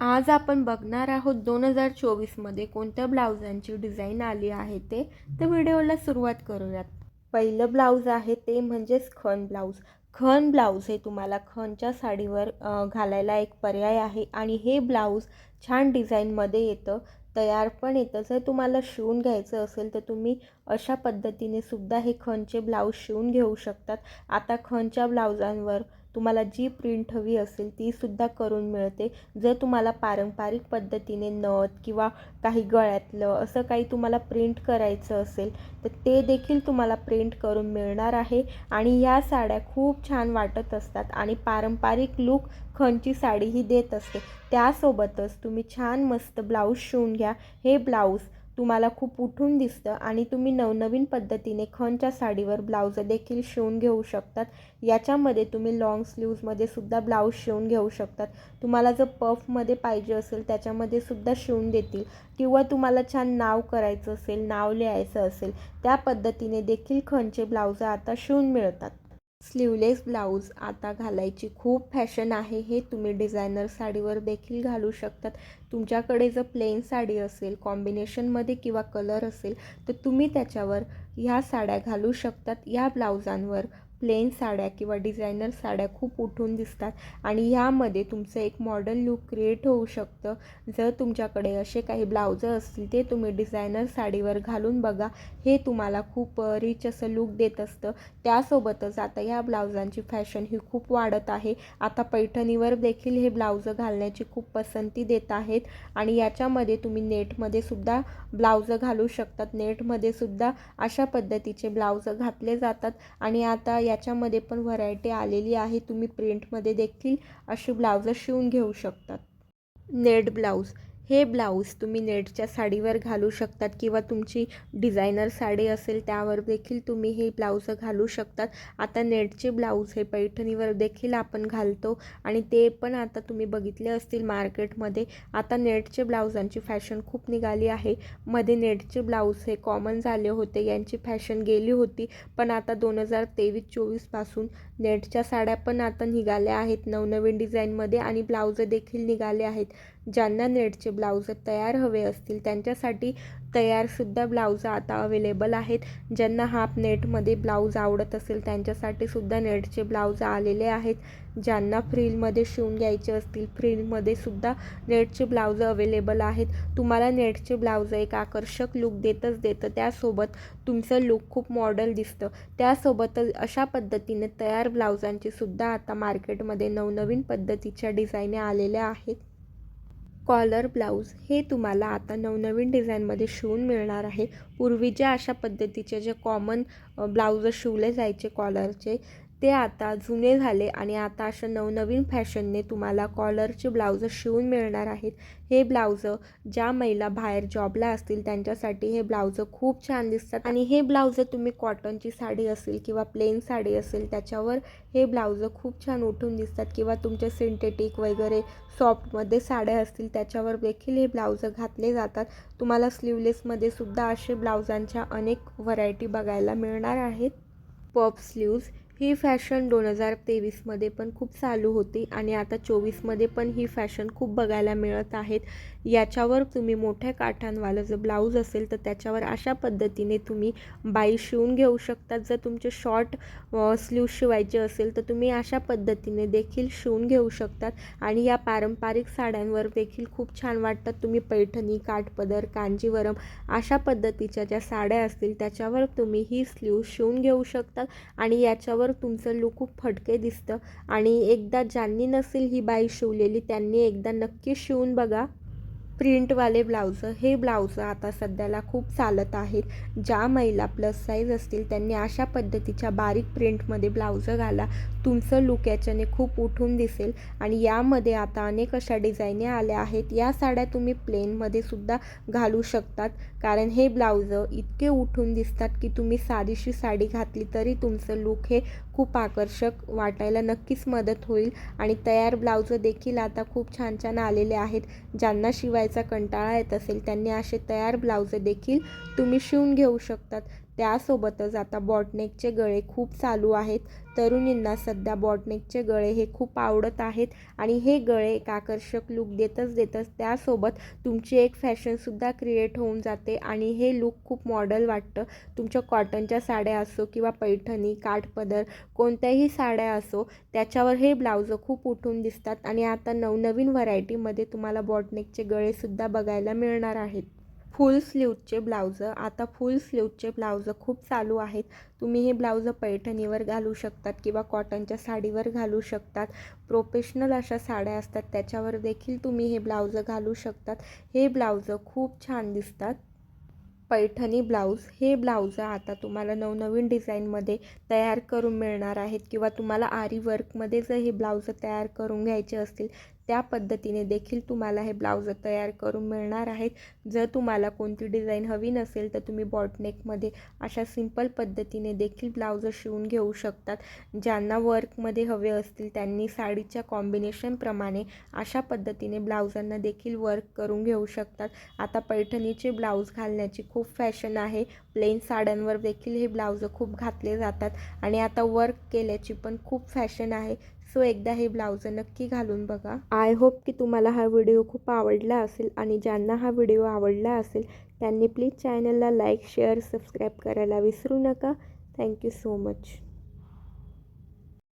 आज आपण बघणार आहोत दोन हजार चोवीसमध्ये कोणत्या ब्लाउजांची डिझाईन आली आहे ते. तर व्हिडिओला सुरुवात करूयात. पहिलं ब्लाऊज आहे ते म्हणजेच खण ब्लाऊज. खण ब्लाऊज हे तुम्हाला खणच्या साडीवर घालायला एक पर्याय आहे आणि हे ब्लाऊज छान डिझाईनमध्ये येतं तयार पण येतं. जर तुम्हाला शिवून घ्यायचं असेल तर तुम्ही अशा पद्धतीने सुद्धा हे खणचे ब्लाऊज शिवून घेऊ शकतात. आता खणच्या ब्लाऊजांवर तुम्हाला जी प्रिंट हवी असेल तीसुद्धा करून मिळते. जर तुम्हाला पारंपरिक पद्धतीने नथ किंवा काही गळ्यातलं असं काही तुम्हाला प्रिंट करायचं असेल तर ते देखील तुम्हाला प्रिंट करून मिळणार आहे. आणि या साड्या खूप छान वाटत असतात आणि पारंपरिक लूक खंची साडी ही देत असते. त्यासोबतच तुम्ही छान मस्त ब्लाऊज शिवून घ्या. हे ब्लाऊज तुम्हाला खूप उठून दिसतं आणि तुम्ही नवनवीन पद्धतीने खणच्या साडीवर ब्लाऊज देखील शिवून घेऊ शकतात. याच्यामध्ये तुम्ही लॉंग स्लीव्जमध्ये सुद्धा ब्लाऊज शिवून घेऊ शकतात. तुम्हाला जर पफमध्ये पाहिजे असेल त्याच्यामध्ये सुद्धा शिवून देतील. किंवा तुम्हाला छान नाव करायचं असेल नाव लिहायचं असेल त्या पद्धतीने देखील खणचे ब्लाऊज आता शिवून मिळतात. स्लीवलेस ब्लाऊज आता घालायची खूप फॅशन आहे. हे तुम्ही डिझायनर साडीवर देखील घालू शकतात. तुमच्याकडे जर प्लेन साडी असेल कॉम्बिनेशनमध्ये किंवा कलर असेल तर तुम्ही त्याच्यावर ह्या साड्या घालू शकतात. या ब्लाऊजांवर प्लेन साड्या किंवा डिझायनर साड्या खूप उठून दिसतात. आणि ह्यामध्ये तुमचं एक मॉडर्न लूक क्रिएट होऊ शकतं. जर तुमच्याकडे असे काही ब्लाउजं असतील ते तुम्ही डिझायनर साडीवर घालून बघा. हे तुम्हाला खूप रिच असं लूक देत असतं. त्यासोबतच आता ह्या ब्लाउजांची फॅशन ही खूप वाढत आहे. आता पैठणीवर देखील हे ब्लाउजं घालण्याची खूप पसंती देत आहेत. आणि याच्यामध्ये तुम्ही नेटमध्ये सुद्धा ब्लाउजं घालू शकतात. नेटमध्ये सुद्धा अशा पद्धतीचे ब्लाउजं घातले जातात. आणि आता याच्यामध्ये पण व्हरायटी आलेली आहे. तुम्ही प्रिंटमध्ये देखील अशी ब्लाउजं शिवून घेऊ शकतात. नेट ब्लाऊज हे ब्लाऊज तुम्ही नेटच्या साडीवर घालू शकतात किंवा तुमची डिझायनर साडी असेल त्यावर देखील तुम्ही हे ब्लाऊज घालू शकतात. आता नेटचे ब्लाऊज हे पैठणीवर देखील आपण घालतो आणि ते पण आता तुम्ही बघितले असतील मार्केटमध्ये. आता नेटचे ब्लाऊजांची फॅशन खूप निघाली आहे. मध्ये नेटचे ब्लाऊज हे कॉमन झाले होते यांची फॅशन गेली होती. पण आता दोन हजार तेवीस चोवीसपासून नेटच्या साड्या पण आता निघाल्या आहेत नवनवीन डिझाईनमध्ये आणि ब्लाऊज देखील निघाले आहेत. ज्यांना नेटचे ब्लाऊज तयार हवे असतील त्यांच्यासाठी तयारसुद्धा ब्लाऊज आता अवेलेबल आहेत. ज्यांना हाफ नेटमध्ये ब्लाऊज आवडत असेल त्यांच्यासाठी सुद्धा नेटचे ब्लाऊज आलेले आहेत. ज्यांना फ्रीलमध्ये शिवून घ्यायचे असतील फ्रीलमध्ये सुद्धा नेटचे ब्लाऊज अवेलेबल आहेत. तुम्हाला नेटचे ब्लाऊज एक आकर्षक लुक देतच देतं. त्यासोबत तुमचं लुक खूप मॉडल दिसतं. त्यासोबतच अशा पद्धतीने तयार ब्लाऊजांची सुद्धा आता मार्केटमध्ये नवनवीन पद्धतीच्या डिझाईने आलेल्या आहेत. कॉलर ब्लाऊज हे तुम्हाला आता नवनवीन डिझाईनमध्ये शिवून मिळणार आहे. पूर्वी ज्या अशा पद्धतीचे जे कॉमन ब्लाऊज शिवले जायचे कॉलरचे ते आता जुने झाले आणि आता अशा नवनवीन फॅशनने तुम्हाला कॉलरचे ब्लाउजं शिवून मिळणार आहेत. हे ब्लाऊज ज्या महिला बाहेर जॉबला असतील त्यांच्यासाठी हे ब्लाऊज खूप छान दिसतात. आणि हे ब्लाऊज तुम्ही कॉटनची साडी असेल किंवा प्लेन साडी असेल त्याच्यावर हे ब्लाउज खूप छान उठून दिसतात. किंवा तुमचे सिंथेटिक वगैरे सॉफ्टमध्ये साड्या असतील त्याच्यावर देखील हे ब्लाऊज घातले जातात. तुम्हाला स्लीवलेसमध्ये सुद्धा असे ब्लाउजांच्या अनेक व्हरायटी बघायला मिळणार आहेत. पॉप स्लीव्ज ही फॅशन दोन हजार तेवीसमध्ये पण खूप चालू होती आणि आता चोवीसमध्ये पण ही फॅशन खूप बघायला मिळत आहेत. याच्यावर तुम्ही मोठ्या काठांवालं जर ब्लाऊज असेल तर त्याच्यावर अशा पद्धतीने तुम्ही बाई शिवून घेऊ शकतात. जर तुमचे शॉर्ट स्लीव शिवायचे असेल तर तुम्ही अशा पद्धतीने देखील शिवून घेऊ शकतात. आणि या पारंपरिक साड्यांवर देखील खूप छान वाटतात. तुम्ही पैठणी काठपदर कांजीवरम अशा पद्धतीच्या ज्या साड्या असतील त्याच्यावर तुम्ही ही स्लीव शिवून घेऊ शकतात. आणि याच्यावर तुमचं लूक खूप फटके दिसतं. आणि एकदा ज्यांनी नसेल ही बाई शिवलेली त्यांनी एकदा नक्की शिवून बघा. प्रिंटवाले ब्लाऊज हे ब्लाऊज आता सध्याला खूप चालत आहेत. ज्या महिला प्लस साईज असतील त्यांनी अशा पद्धतीच्या बारीक प्रिंटमध्ये ब्लाऊज घाला. तुमचं लुक याच्याने खूप उठून दिसेल. आणि यामध्ये आता अनेक अशा डिझाईने आल्या आहेत. या साड्या तुम्ही प्लेनमध्ये सुद्धा घालू शकतात. कारण हे ब्लाऊज इतके उठून दिसतात की तुम्ही साधीशी साडी घातली तरी तुमचं लुक हे खूप आकर्षक वाटायला नक्कीच मदत होईल. आणि तयार ब्लाऊज देखील आता खूप छान छान आलेले आहेत. ज्यांना शिवाय शिवायचा कंटाळा येत असेल त्यांनी असे तयार ब्लाउज देखील तुम्ही शिवून घेऊ शकतात. त्यासोबतच आता बॉटनेकचे गळे खूप चालू आहेत. तरुणींना सध्या बॉटनेकचे गळे हे खूप आवडत आहेत आणि हे गळे एक आकर्षक लूक देतच देतच त्यासोबत तुमची एक फॅशनसुद्धा क्रिएट होऊन जाते आणि हे लूक खूप मॉडल वाटतं. तुमच्या कॉटनच्या साड्या असो किंवा पैठणी काठपदर कोणत्याही साड्या असो त्याच्यावर हे ब्लाउज खूप उठून दिसतात आणि आता नवनवीन व्हरायटीमध्ये तुम्हाला बॉटनेकचे गळेसुद्धा बघायला मिळणार आहेत. फुल स्लीवचे ब्लाउजं. आता फुल स्लीवचे ब्लाउजं खूप चालू आहेत. तुम्ही हे ब्लाउजं पैठणीवर घालू शकतात किंवा कॉटनच्या साडीवर घालू शकतात. प्रोफेशनल अशा साड्या असतात त्याच्यावर देखील तुम्ही हे ब्लाउजं घालू शकतात. हे ब्लाउजं खूप छान दिसतात. पैठणी ब्लाऊज हे ब्लाऊज आता तुम्हाला नवनवीन डिझाईनमध्ये तयार करून मिळणार आहेत किंवा तुम्हाला आरी वर्कमध्ये जर हे ब्लाऊज तयार करून घ्यायचे असतील त्या पद्धतीने देखील तुम्हाला हे ब्लाऊज तयार करून मिळणार आहेत. जर तुम्हाला कोणती डिझाईन हवी नसेल तर तुम्ही बॉटनेकमध्ये अशा सिंपल पद्धतीने देखील ब्लाऊज शिवून घेऊ शकतात. ज्यांना वर्कमध्ये हवे असतील त्यांनी साडीच्या कॉम्बिनेशनप्रमाणे अशा पद्धतीने ब्लाऊजांना देखील वर्क करून घेऊ शकतात. आता पैठणीचे ब्लाऊज घालण्याची खूप फॅशन आहे. प्लेन साड्यांवर देखील हे ब्लाऊज खूप घातले जातात. आणि आता वर्क केल्याची पण खूप फॅशन आहे. सो एकदा हे ब्लाऊज नक्की घालून बघा. आय होप की तुम्हाला हा व्हिडिओ खूप आवडला असेल आणि ज्यांना हा व्हिडिओ आवडला असेल त्यांनी प्लीज चॅनलला लाईक शेअर सबस्क्राईब करायला विसरू नका. Thank you so much.